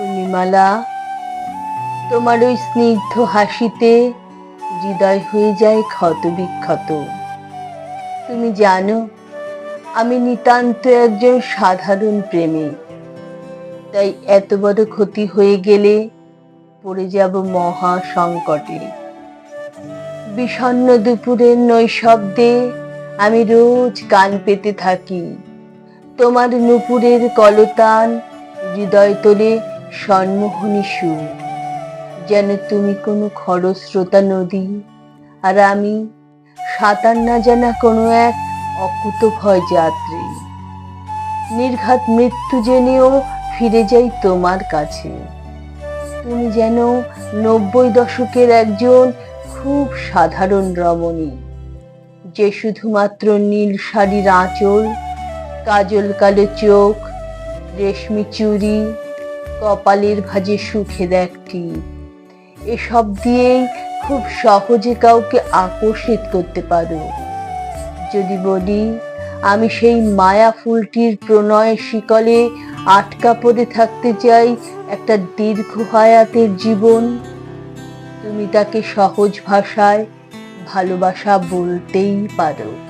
পূর্ণিমালা, তোমার ওই স্নিগ্ধ হাসিতে হৃদয় হয়ে যায় ক্ষত বিক্ষত। তুমি জানো, আমি নিতান্ত একজন সাধারণ প্রেমিক তাই এত বড় ক্ষতি হয়ে গেলে পড়ে যাব মহা সংকটে বিষণ্ণ দুপুরের নৈশব্দে আমি রোজ কান পেতে থাকি। তোমার নুপুরের কলতান হৃদয় তোলে সন্মোহনী সুর, যেন তুমি কোনো খরস্রোতা নদী, আর আমি সাঁতার না জানা কোনো এক অকুত ভয় যাত্রী। নির্ঘাত মৃত্যু জেনেও ফিরে যাই তোমার কাছে। তুমি যেন নব্বই দশকের একজন খুব সাধারণ রমণী, যে শুধুমাত্র নীল শাড়ির আঁচল, কাজল কালো চোখ, রেশমি চুড়ি কপালের ভাজে সুখে দেখটি এসব দিয়েই খুব সহজে কাউকে আকর্ষিত করতে পারো। যদি বলি, আমি সেই মায়া ফুলটির প্রণয় শিকলে আটকা পড়ে থাকতে চাই একটা দীর্ঘ হায়াতের জীবন। তুমি তাকে সহজ ভাষায় ভালোবাসা বলতেই পারো।